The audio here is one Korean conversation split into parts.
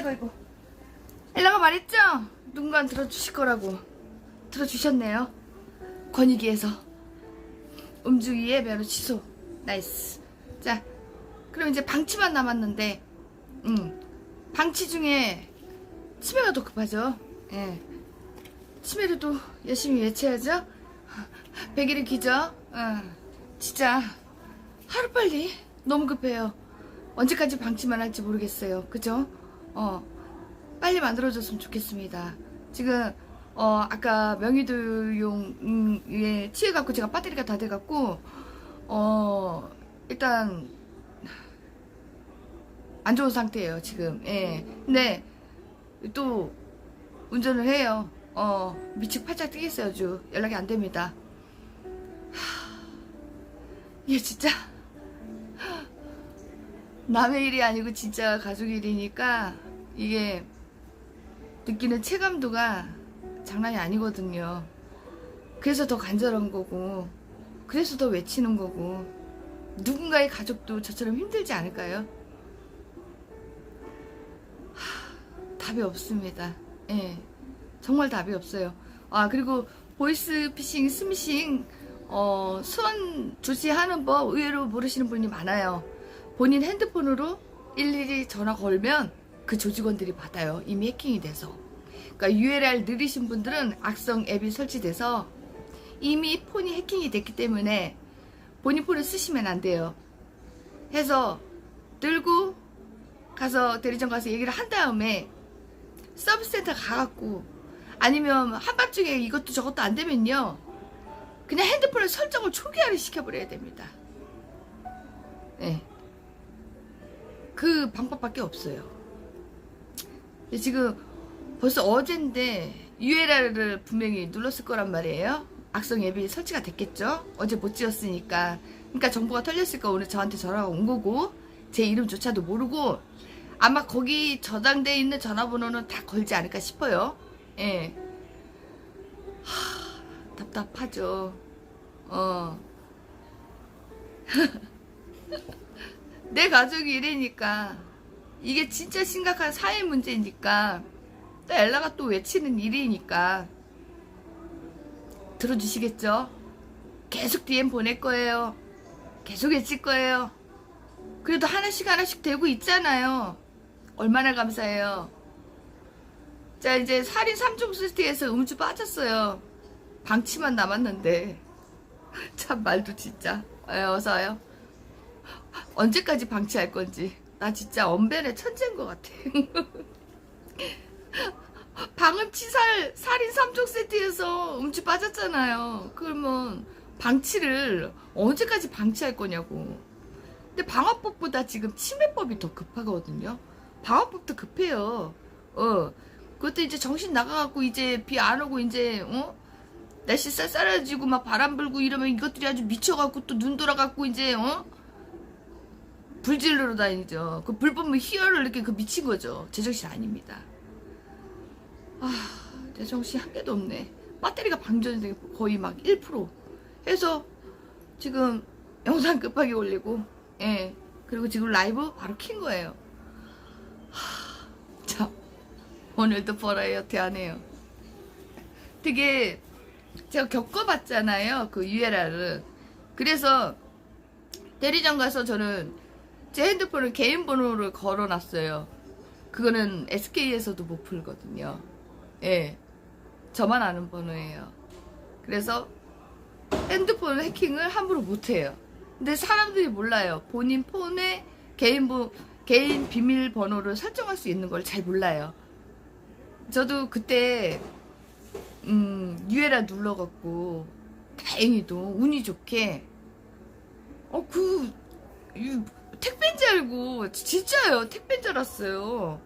아이고 아이고. 엘라가 말했죠? 누군가 들어주실 거라고. 들어주셨네요. 권익위에서 음주 위에 매로 취소. 나이스. 자, 그럼 이제 방치만 남았는데, 음, 방치 중에 치매가 더 급하죠. 예. 치매를 또 열심히 외쳐야죠. 백일의 기적. 어, 진짜 하루빨리 너무 급해요. 언제까지 방치만 할지 모르겠어요. 그죠? 어, 빨리 만들어줬으면 좋겠습니다. 지금, 어, 아까 명의도용, 음, 에 치해갖고 제가 배터리가 다 돼갖고, 어, 일단, 안 좋은 상태예요, 지금. 예. 근데, 또, 운전을 해요. 어, 미치고 팔짝 뛰겠어요, 아주. 연락이 안 됩니다. 얘 진짜 남의 일이 아니고 진짜 가족 일이니까 이게 느끼는 체감도가 장난이 아니거든요. 그래서 더 간절한 거고, 그래서 더 외치는 거고, 누군가의 가족도 저처럼 힘들지 않을까요? 하, 답이 없습니다. 예. 정말 답이 없어요. 아, 그리고 보이스 피싱, 스미싱, 어, 수원 조치하는 법 의외로 모르시는 분이 많아요. 본인 핸드폰으로 일일이 전화 걸면 그 조직원들이 받아요. 이미 해킹이 돼서. 그러니까 URL 느리신 분들은 악성 앱이 설치돼서 이미 폰이 해킹이 됐기 때문에 본인 폰을 쓰시면 안 돼요. 해서 들고 가서 대리점 가서 얘기를 한 다음에 서비스 센터 가갖고 아니면 한밤중에 이것도 저것도 안 되면요. 그냥 핸드폰에 설정을 초기화를 시켜버려야 됩니다. 네. 그 방법밖에 없어요. 지금 벌써 어젠데 URL을 분명히 눌렀을 거란 말이에요. 악성 앱이 설치가 됐겠죠? 어제 못 지었으니까. 그러니까 정보가 털렸으니까 오늘 저한테 전화가 온 거고 제 이름조차도 모르고 아마 거기 저장돼 있는 전화번호는 다 걸지 않을까 싶어요. 예. 하, 답답하죠. 어. 내 가족이 이래니까 이게 진짜 심각한 사회 문제니까 또 엘라가 또 외치는 일이니까 들어주시겠죠? 계속 DM 보낼 거예요. 계속 외칠 거예요. 그래도 하나씩 하나씩 되고 있잖아요. 얼마나 감사해요. 자, 이제 살인 3종 스티에서 음주 빠졌어요. 방치만 남았는데. 참, 말도 진짜. 에, 어서요. 언제까지 방치할 건지. 나 진짜 언변의 천재인 것 같아. 방금 치살, 살인 3종 세트에서 음주 빠졌잖아요. 그러면 방치를 언제까지 방치할 거냐고. 근데 방화법보다 지금 치매법이 더 급하거든요. 방화법도 급해요. 어. 그것도 이제 정신 나가갖고 이제 비 안 오고 이제, 어? 날씨 쌀쌀해지고 막 바람 불고 이러면 이것들이 아주 미쳐갖고 또 눈 돌아갖고 이제, 어? 불질러 다니죠. 그불 보면 희열을 느끼는 그 미친 거죠. 제정신 아닙니다. 아, 내 정신 한 개도 없네. 배터리가 방전이 거의 막 1% 해서 지금 영상 급하게 올리고, 예. 그리고 지금 라이브 바로 킨 거예요. 하, 참, 오늘도 버라이어티 하네요. 되게 제가 겪어봤잖아요. 그 URL을. 그래서 대리점 가서 저는 제 핸드폰을 개인 번호를 걸어놨어요. 그거는 SK에서도 못 풀거든요. 예. 저만 아는 번호예요. 그래서 핸드폰 해킹을 함부로 못해요. 근데 사람들이 몰라요. 본인 폰에 개인 보, 개인 비밀 번호를 설정할 수 있는 걸 잘 몰라요. 저도 그때 음, 유에라 눌러갖고 다행히도 운이 좋게 어 그 택배인 줄 알고 진짜요 택배인 줄 알았어요.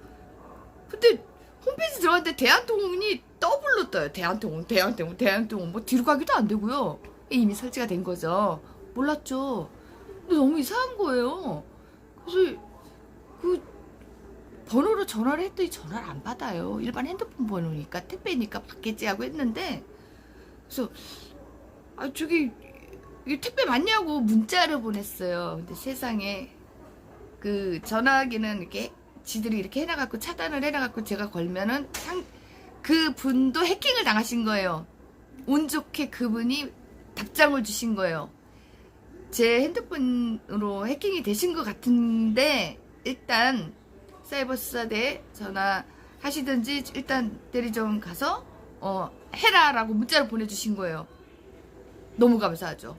근데 홈페이지 들어갔는데 대한통운이 더블로 떠요. 대한통운, 대한통운, 대한통운 뭐 뒤로 가기도 안 되고요. 이미 설치가 된 거죠. 몰랐죠. 근데 너무 이상한 거예요. 그래서 그 번호로 전화를 했더니 전화를 안 받아요. 일반 핸드폰 번호니까 택배니까 받겠지 하고 했는데 그래서 아 저기 이게 택배 맞냐고 문자를 보냈어요. 근데 세상에 그 전화기는 이렇게 지들이 이렇게 해놔갖고 차단을 해놔갖고 제가 걸면은 상, 그 분도 해킹을 당하신 거예요. 운 좋게 그분이 답장을 주신 거예요. 제 핸드폰으로 해킹이 되신 것 같은데 일단 사이버 수사대에 전화하시든지 일단 대리점 가서 어 해라라고 문자를 보내주신 거예요. 너무 감사하죠.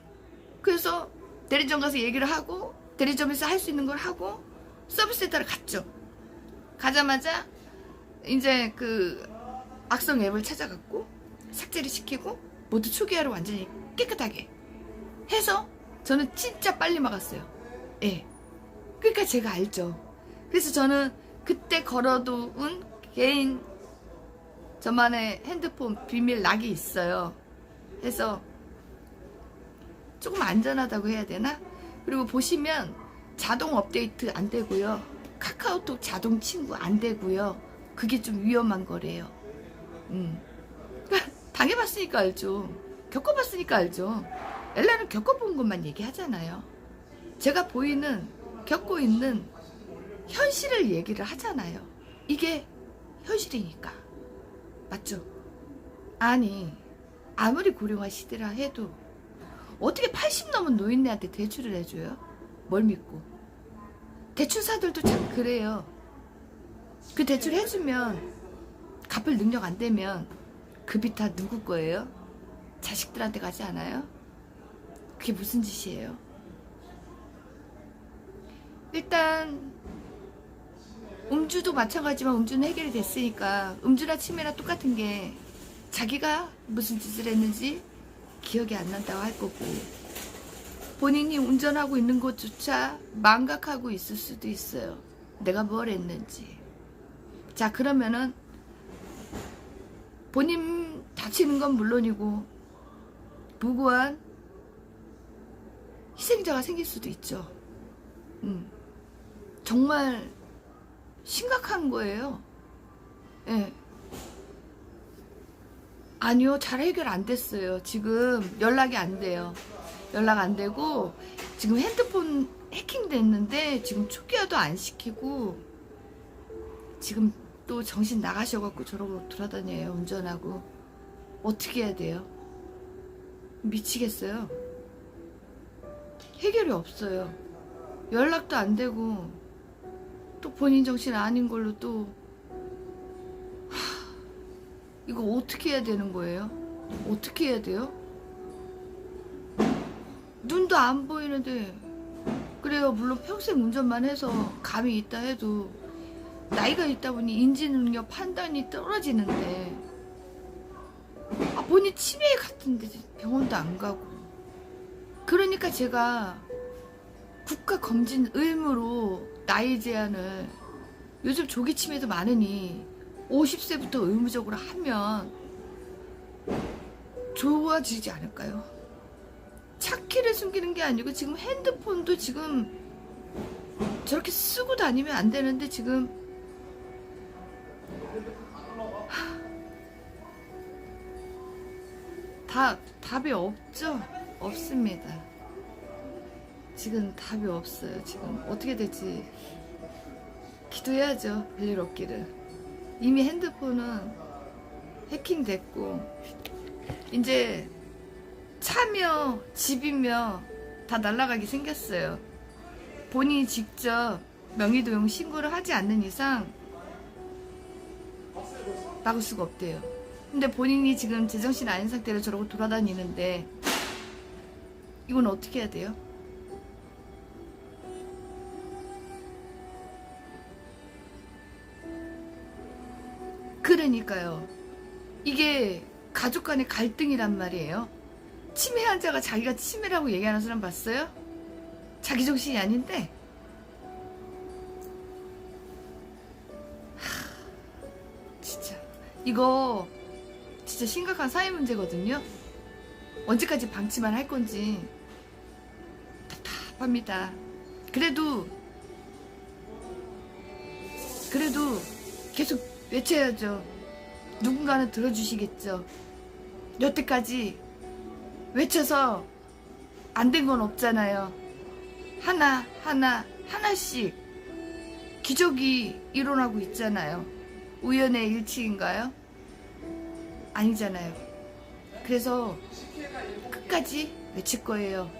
그래서 대리점 가서 얘기를 하고 대리점에서 할 수 있는 걸 하고 서비스 센터를 갔죠. 가자마자 이제 그 악성 앱을 찾아갔고 삭제를 시키고 모두 초기화를 완전히 깨끗하게 해서 저는 진짜 빨리 막았어요. 예. 그러니까 제가 알죠. 그래서 저는 그때 걸어둔 개인 저만의 핸드폰 비밀 락이 있어요. 해서 조금 안전하다고 해야 되나? 그리고 보시면 자동 업데이트 안 되고요. 카카오톡 자동 친구 안 되고요. 그게 좀 위험한 거래요. 음. 당해봤으니까 알죠. 겪어봤으니까 알죠. 엘라는 겪어본 것만 얘기하잖아요. 제가 보이는, 겪고 있는 현실을 얘기를 하잖아요. 이게 현실이니까. 맞죠? 아니, 아무리 고령화 시대라 해도 어떻게 80 넘은 노인네한테 대출을 해줘요? 뭘 믿고? 대출사들도 참 그래요. 그 대출 해주면 갚을 능력 안 되면 급이 다 누구 거예요? 자식들한테 가지 않아요? 그게 무슨 짓이에요? 일단 음주도 마찬가지지만 음주는 해결이 됐으니까 음주나 치매나 똑같은 게 자기가 무슨 짓을 했는지 기억이 안 난다고 할 거고 본인이 운전하고 있는 것조차 망각하고 있을 수도 있어요. 내가 뭘 했는지. 자 그러면은 본인 다치는 건 물론이고 무고한 희생자가 생길 수도 있죠. 음. 정말 심각한 거예요. 예. 아니요, 잘 해결 안 됐어요. 지금 연락이 안 돼요. 연락 안 되고, 지금 핸드폰 해킹 됐는데, 지금 초기화도 안 시키고, 지금 또 정신 나가셔갖고 저러고 돌아다녀요, 운전하고. 어떻게 해야 돼요? 미치겠어요. 해결이 없어요. 연락도 안 되고, 또 본인 정신 아닌 걸로 또 하, 이거 어떻게 해야 되는 거예요? 어떻게 해야 돼요? 눈도 안 보이는데 그래요 물론 평생 운전만 해서 감이 있다 해도 나이가 있다 보니 인지 능력 판단이 떨어지는데 아 본인 치매 같은데 병원도 안 가고 그러니까 제가 국가 검진 의무로 나이 제한을 요즘 조기 치매도 많으니 50세부터 의무적으로 하면 좋아지지 않을까요? 차키를 숨기는 게 아니고 지금 핸드폰도 지금 저렇게 쓰고 다니면 안 되는데 지금 다 답이 없죠? 없습니다. 지금 답이 없어요. 지금 어떻게 될지 기도해야죠. 별일 없기를. 이미 핸드폰은 해킹됐고 이제 차며 집이며 다 날아가게 생겼어요. 본인이 직접 명의도용 신고를 하지 않는 이상 막을 수가 없대요. 근데 본인이 지금 제정신 아닌 상태로 저러고 돌아다니는데 이건 어떻게 해야 돼요? 그러니까요. 이게 가족 간의 갈등이란 말이에요. 치매 환자가 자기가 치매라고 얘기하는 사람 봤어요? 자기 정신이 아닌데? 하, 진짜. 이거 진짜 심각한 사회 문제거든요. 언제까지 방치만 할 건지 답답합니다. 그래도 그래도 계속 외쳐야죠. 누군가는 들어주시겠죠. 여태까지 외쳐서 안 된 건 없잖아요. 하나, 하나, 하나씩 기적이 일어나고 있잖아요. 우연의 일치인가요? 아니잖아요. 그래서 끝까지 외칠 거예요.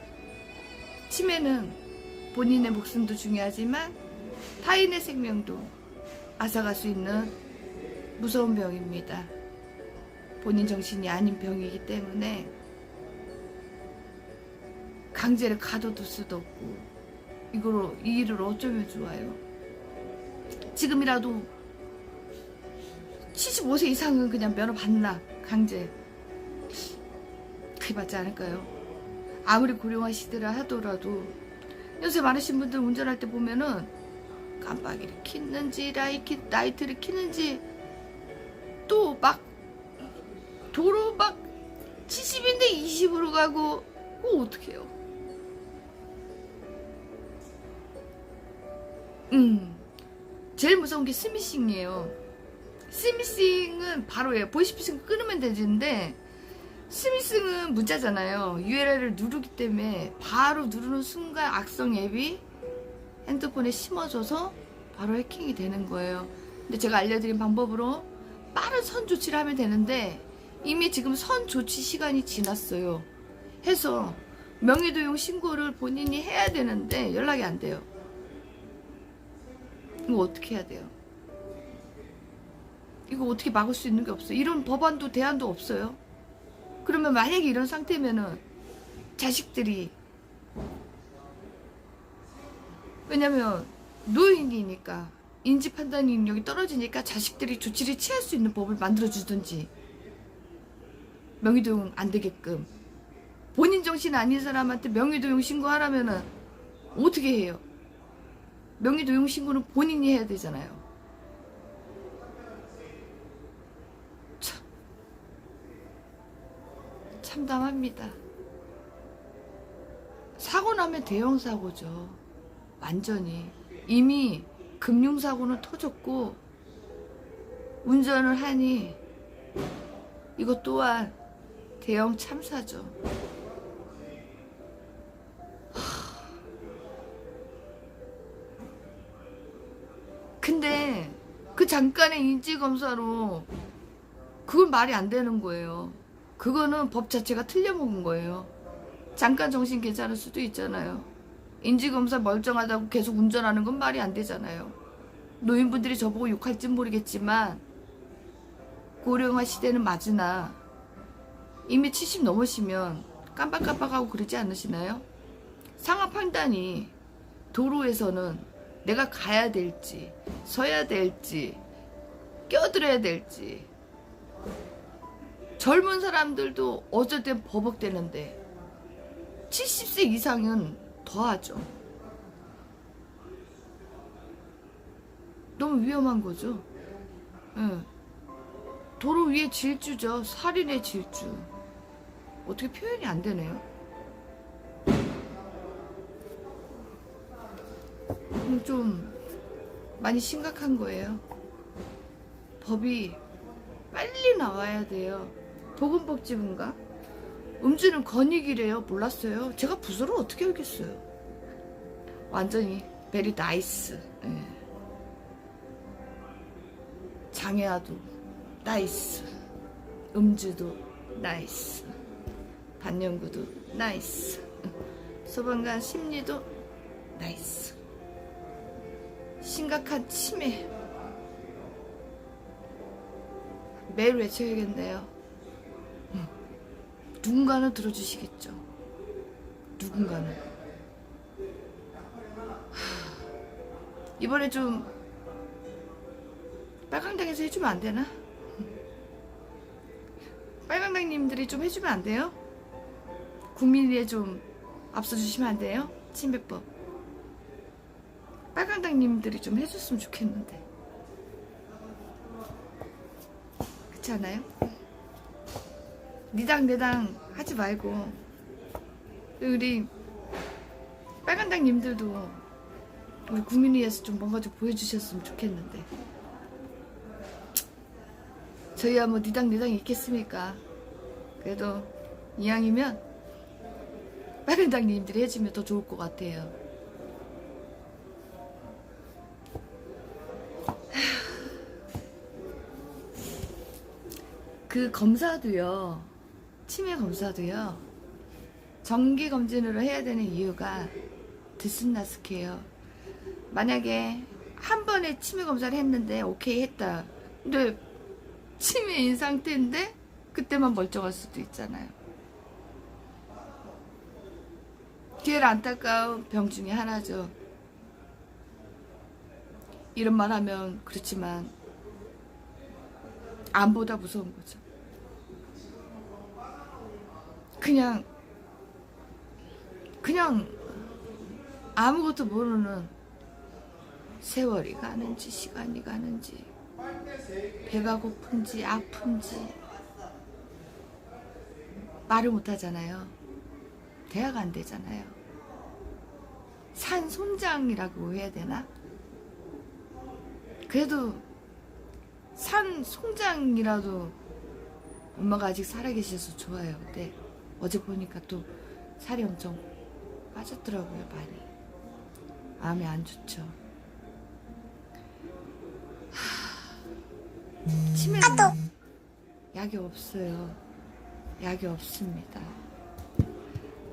치매는 본인의 목숨도 중요하지만 타인의 생명도 앗아갈 수 있는 무서운 병입니다. 본인 정신이 아닌 병이기 때문에 강제를 가둬둘 수도 없고 이거로 이 일을 어쩌면 좋아요. 지금이라도 75세 이상은 그냥 면허 받나 강제 그게 맞지 않을까요? 아무리 고령화 시대라 하더라도 요새 많으신 분들 운전할 때 보면은 깜빡이를 켰는지 라이키, 라이트를 켜는지 또 막 도로 막 70인데 20으로 가고 그거 어떡해요? 음 제일 무서운 게 스미싱이에요. 스미싱은 바로 예 보이스피싱 끊으면 되는데 스미싱은 문자잖아요. URL을 누르기 때문에 바로 누르는 순간 악성 앱이 핸드폰에 심어져서 바로 해킹이 되는 거예요. 근데 제가 알려드린 방법으로 빠른 선 조치를 하면 되는데 이미 지금 선 조치 시간이 지났어요. 해서 명의도용 신고를 본인이 해야 되는데 연락이 안 돼요. 이거 어떻게 해야 돼요? 이거 어떻게 막을 수 있는 게 없어요. 이런 법안도 대안도 없어요. 그러면 만약에 이런 상태면은 자식들이 왜냐면 노인이니까 인지 판단 능력이 떨어지니까 자식들이 조치를 취할 수 있는 법을 만들어 주든지 명의도용 안 되게끔 본인 정신 아닌 사람한테 명의도용 신고하라면은 어떻게 해요? 명의도용 신고는 본인이 해야 되잖아요. 참 참담합니다. 사고 나면 대형 사고죠. 완전히 이미 금융사고는 터졌고 운전을 하니 이것 또한 대형 참사죠. 하. 근데 그 잠깐의 인지검사로 그건 말이 안 되는 거예요. 그거는 법 자체가 틀려먹은 거예요. 잠깐 정신 괜찮을 수도 있잖아요. 인지검사 멀쩡하다고 계속 운전하는 건 말이 안 되잖아요. 노인분들이 저보고 욕할진 모르겠지만 고령화 시대는 맞으나 이미 70 넘으시면 깜빡깜빡하고 그러지 않으시나요? 상하 판단이 도로에서는 내가 가야 될지 서야 될지 껴들어야 될지 젊은 사람들도 어쩔 땐 버벅대는데 70세 이상은 더하죠. 너무 위험한 거죠. 예. 도로 위에 질주죠. 살인의 질주. 어떻게 표현이 안 되네요. 그럼 좀 많이 심각한 거예요. 법이 빨리 나와야 돼요. 보건복지부인가? 음주는 권익이래요. 몰랐어요. 제가 부서를 어떻게 알겠어요. 완전히 베리 나이스. 예. 장애아도 나이스. 음주도 나이스. 반영구도 나이스. 소방관 심리도 나이스. 심각한 치매. 매일 외쳐야겠네요. 음. 누군가는 들어주시겠죠. 누군가는. 하, 이번에 좀 빨강당에서 해주면 안 되나? 빨강당님들이 좀 해주면 안 돼요? 국민위에 좀 앞서주시면 안 돼요? 침배법. 빨강당님들이 좀 해줬으면 좋겠는데. 그렇지 않아요? 니당 내당 하지 말고 우리 빨간당님들도 우리 국민위에서 좀 뭔가 좀 보여주셨으면 좋겠는데 저희야 뭐 니당 내당 있겠습니까? 그래도 이왕이면 빨간당님들이 해주면 더 좋을 것 같아요. 그 검사도요, 치매 검사도요, 정기 검진으로 해야 되는 이유가 들쑥날쑥해요. 만약에 한 번에 치매 검사를 했는데 오케이 했다. 근데 치매인 상태인데 그때만 멀쩡할 수도 있잖아요. 제일 안타까운 병 중에 하나죠. 이런 말 하면 그렇지만 암보다 무서운 거죠. 그냥 그냥 아무것도 모르는 세월이 가는지 시간이 가는지 배가 고픈지 아픈지 말을 못 하잖아요. 대화가 안 되잖아요. 산 손장이라고 해야 되나? 그래도 산 송장이라도 엄마가 아직 살아계셔서 좋아요. 근데 어제 보니까 또 살이 엄청 빠졌더라고요, 많이. 마음이 안 좋죠. 하... 치매는 약이 없어요. 약이 없습니다.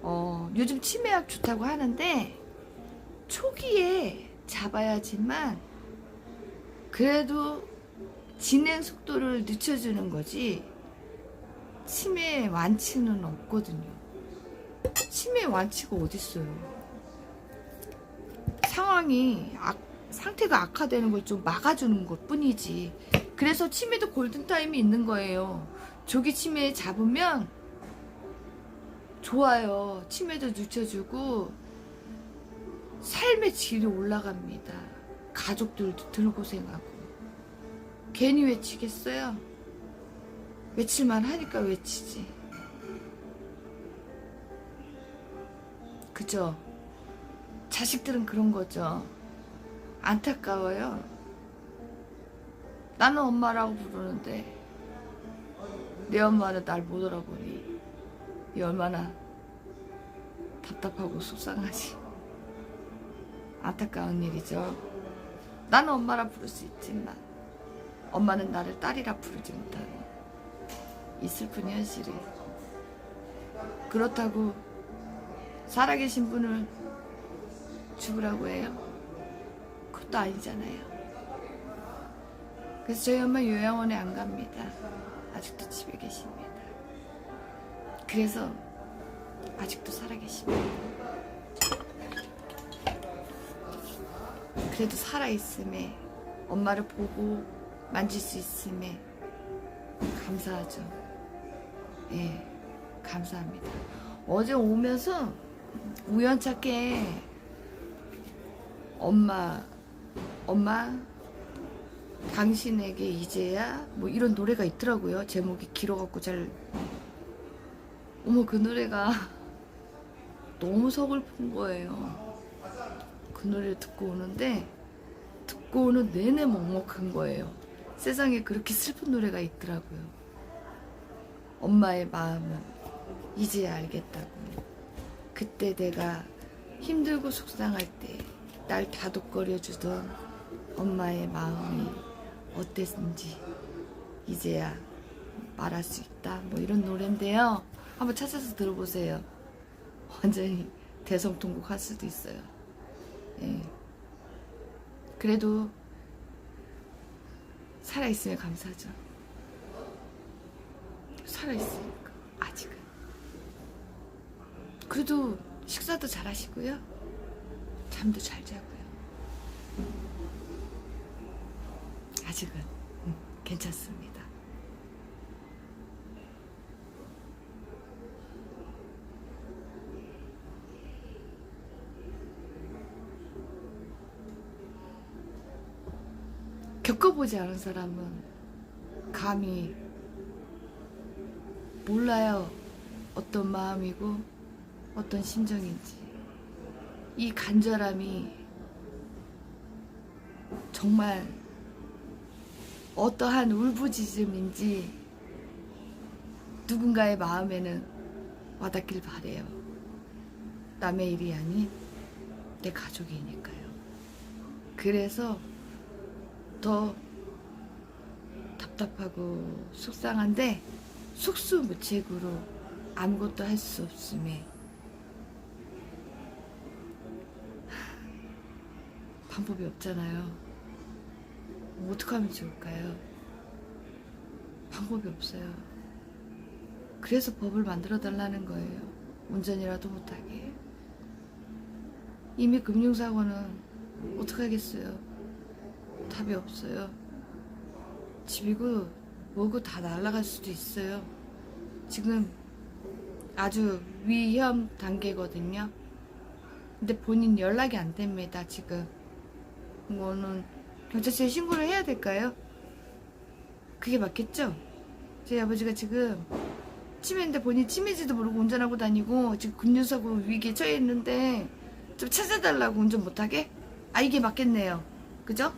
어, 요즘 치매약 좋다고 하는데 초기에 잡아야지만 그래도 진행 속도를 늦춰주는 거지 치매 완치는 없거든요. 치매 완치가 어딨어요. 상황이 악, 상태가 악화되는 걸 좀 막아주는 것 뿐이지. 그래서 치매도 골든타임이 있는 거예요. 조기 치매 잡으면 좋아요. 치매도 늦춰주고 삶의 질이 올라갑니다. 가족들도 덜 고생하고. 괜히 외치겠어요? 외칠만 하니까 외치지. 그죠? 자식들은 그런 거죠. 안타까워요. 나는 엄마라고 부르는데 내 엄마는 날 못 알아보니 이 얼마나 답답하고 속상하지. 안타까운 일이죠. 나는 엄마라 부를 수 있지만 엄마는 나를 딸이라 부르지 못하 는이 슬픈 현실이 그렇다고 살아계신 분을 죽으라고 해요? 그것도 아니잖아요. 그래서 저희 엄마 요양원에 안 갑니다. 아직도 집에 계십니다. 그래서 아직도 살아계십니다. 그래도 살아있음에 엄마를 보고 만질 수 있음에 감사하죠. 예, 감사합니다. 어제 오면서 우연찮게 엄마, 엄마, 당신에게 이제야 뭐 이런 노래가 있더라고요. 제목이 길어갖고 잘 어머 그 노래가 너무 서글픈 거예요. 그그 노래를 듣고 오는데 듣고 오는 내내 먹먹한 거예요. 세상에 그렇게 슬픈 노래가 있더라고요. 엄마의 마음은 이제야 알겠다고. 그때 내가 힘들고 속상할 때 날 다독거려 주던 엄마의 마음이 어땠는지 이제야 말할 수 있다. 뭐 이런 노래인데요. 한번 찾아서 들어보세요. 완전히 대성통곡 할 수도 있어요. 예. 그래도 살아있으면 감사하죠. 살아있으니까, 아직은. 그래도 식사도 잘 하시고요. 잠도 잘 자고요. 아직은 음, 괜찮습니다. 겪어보지 않은 사람은 감히 몰라요. 어떤 마음이고 어떤 심정인지. 이 간절함이 정말 어떠한 울부짖음인지 누군가의 마음에는 와닿길 바래요. 남의 일이 아닌 내 가족이니까요. 그래서 더 답답하고 속상한데 속수무책으로 아무것도 할 수 없음에 방법이 없잖아요. 뭐 어떻게 하면 좋을까요? 방법이 없어요. 그래서 법을 만들어 달라는 거예요. 운전이라도 못하게. 이미 금융사고는 어떡하겠어요. 답이 없어요. 집이고 뭐고 다 날아갈 수도 있어요. 지금 아주 위험 단계거든요. 근데 본인 연락이 안 됩니다, 지금. 이거는 경찰서에 신고를 해야 될까요? 그게 맞겠죠? 저희 아버지가 지금 치매인데 본인 치매지도 모르고 운전하고 다니고 지금 금융사고 위기에 처해 있는데 좀 찾아달라고 운전 못하게? 아 이게 맞겠네요. 그죠?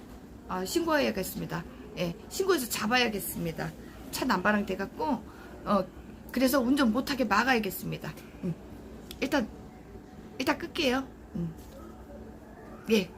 아 신고해야겠습니다. 예, 신고해서 잡아야겠습니다. 차 남바랑 돼갖고 어 그래서 운전 못하게 막아야겠습니다. 음. 일단 일단 끌게요. 음. 예.